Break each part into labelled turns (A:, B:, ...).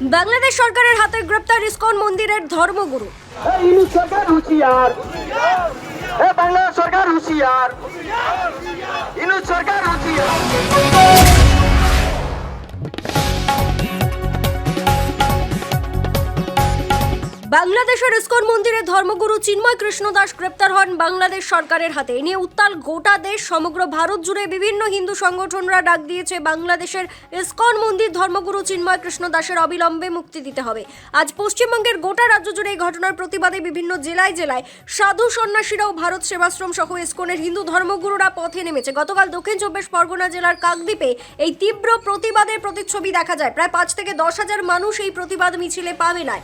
A: বাংলাদেশ সরকারের হাতে গ্রেপ্তার ইসকন মন্দিরের ধর্মগুরু।
B: সরকার হুঁশিয়ার। বাংলা সরকার হুঁশিয়ার। সরকার হুঁশিয়ার।
A: বাংলাদেশের ইসকন মন্দিরের ধর্মগুরু চিন্ময় কৃষ্ণ দাস গ্রেপ্তার হন বাংলাদেশ সরকারের হাতে। এ নিয়ে উত্তাল গোটা দেশ, সমগ্র ভারত জুড়ে বিভিন্ন হিন্দু সংগঠনরা ডাক দিয়েছে বাংলাদেশের ইস্কন মন্দির ধর্মগুরু চিন্ময় কৃষ্ণ দাসের অবিলম্বে মুক্তি দিতে হবে। আজ পশ্চিমবঙ্গের গোটা রাজ্য জুড়ে এই ঘটনার প্রতিবাদে বিভিন্ন জেলায় জেলায় সাধু সন্ন্যাসীরাও ভারত সেবাশ্রম সহ ইস্কনের হিন্দু ধর্মগুরুরা পথে নেমেছে। গতকাল দক্ষিণ চব্বিশ পরগনা জেলার কাকদ্বীপে এই তীব্র প্রতিবাদের প্রতিচ্ছবি দেখা যায়। প্রায় পাঁচ থেকে দশ হাজার মানুষ এই প্রতিবাদ মিছিলে পা মেলায়।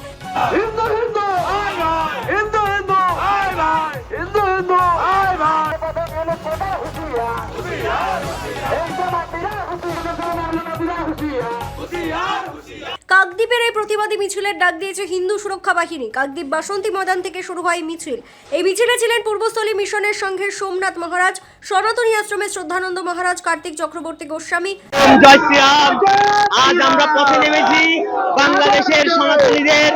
A: কাকদ্বীপের এই প্রতিবাদী মিছিলের ডাক দিয়েছে হিন্দু সুরক্ষা বাহিনী। কাকদ্বীপ বাসন্তী ময়দান থেকে শুরু হয় মিছিল। এই মিছিলে ছিলেন পূর্বস্থলী মিশনের সংঘের সোমনাথ মহারাজ, সনাতনী আশ্রমের শ্রদ্ধানন্দ মহারাজ, কার্তিক চক্রবর্তী গোস্বামী।
C: আজ আমরা পথে নেমেছি বাংলাদেশের সনাতনীদের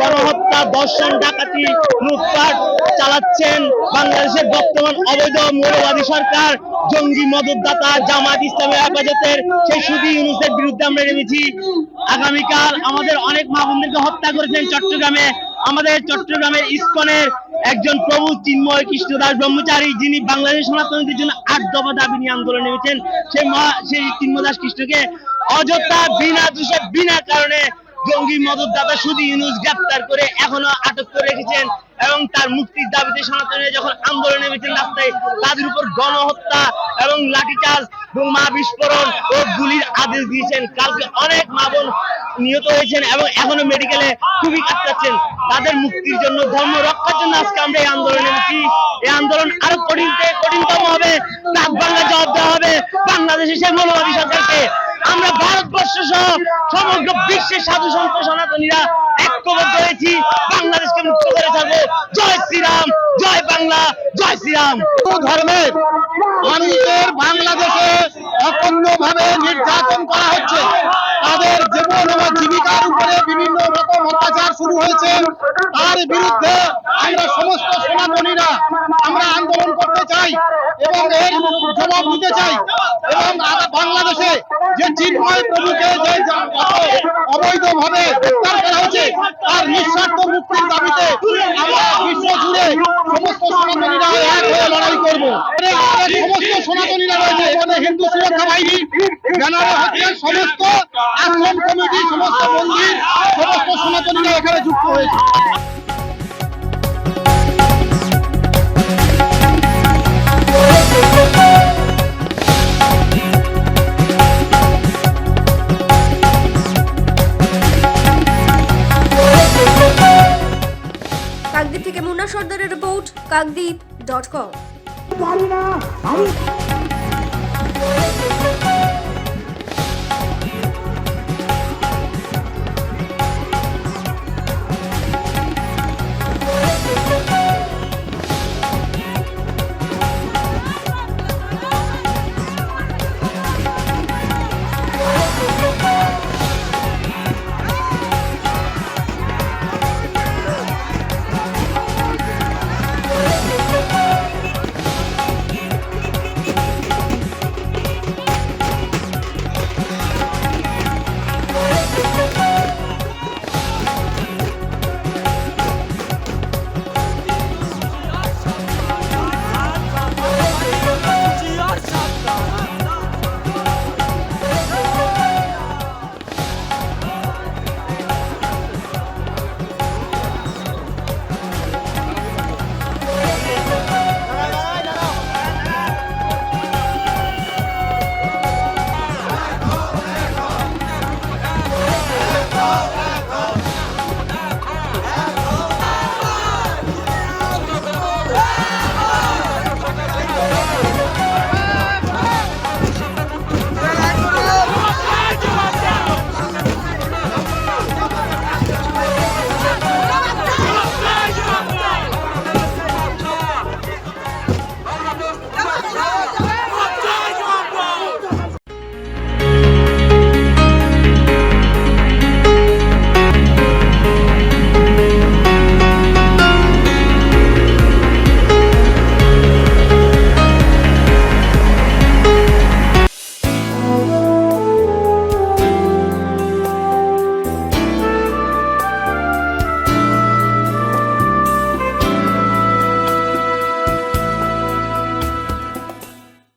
C: গণহত্যা দর্শন ডাকাতি, লুটপাট চালাচ্ছেন বাংলাদেশের বর্তমান অবৈধ মৌলবাদী সরকার, জঙ্গি মদতদাতা জামাত ইসলামী হেফাজতের সেই ইউনুসের বিরুদ্ধে আমরা নেমেছি আগামীকাল আমাদের অনেক মা হত্যা করেছেন চট্টগ্রামে। আমাদের চট্টগ্রামের ইস্কনের একজন প্রভু চিন্ময় কৃষ্ণদাস ব্রহ্মচারী, যিনি বাংলাদেশ সনাতনীদের জন্য আট দফা দাবি নিয়ে আন্দোলন নেমেছেন। সেই মা সেই চিন্মদাস কৃষ্ণকে অযথা বিনা দোষে, বিনা কারণে জঙ্গি মদতদাতা শুধু ইউনুস গ্রেপ্তার করে এখনও আটক করে রেখেছেন এবং তার মুক্তির দাবিতে সনাতনীরা যখন আন্দোলনে নেমেছেন রাস্তায়, তাদের উপর গণহত্যা এবং লাঠিচার্জ বোমা বিস্ফোরণ ও গুলির আদেশ দিয়েছেন। কালকে অনেক মা বোন নিহত হয়েছেন এবং এখনও মেডিকেলে খুবই কাটাচ্ছেন তাদের মুক্তির জন্য, ধর্ম রক্ষার জন্য আজকে আমরা এই আন্দোলনে নেমেছি। এই আন্দোলন আরও কঠিন কঠিনতম হবে। ডাক বাংলা জবাব দেওয়া হবে। বাংলাদেশের সেই মৌলবাদী সরকারকে আমরা ভারতবর্ষ সহ সমগ্র বিশ্বের সাধু সন্ত সনাতনীরা ঐক্যবদ্ধ হয়েছি। বাংলাদেশকে মুক্ত করে ছাড়বো। জয় শ্রীরাম, জয় বাংলা, জয় শ্রীরাম। ধর্মের মানুষের বাংলাদেশে অখণ্ডভাবে নির্যাতন করা হচ্ছে। তাদের জীবন ও জীবিকার উপরে বিভিন্ন রকম অত্যাচার শুরু হয়েছে। তার বিরুদ্ধে আমরা সমস্ত সনাতনীরা আমরা আন্দোলন করতে চাই এবং এর জবাব দিতে চাই এবং বাংলাদেশে যে চিন্ময় প্রভুকে যে অবৈধভাবে গ্রেপ্তার করা হয়েছে, তার নিঃস্বার্থ মুক্তির দাবিতে আমরা বিশ্ব জুড়ে সমস্ত সনাতনীরা এক হয়ে লড়াই করব। সমস্ত সনাতনীরা রয়েছে, এখানে হিন্দু সুরক্ষা বাহিনী, ব্যানারে হচ্ছে সমস্ত আশ্রম কমিটি, সমস্ত মন্দির, সমস্ত সনাতনীরা এখানে যুক্ত হয়েছে।
A: Kakdwip dot com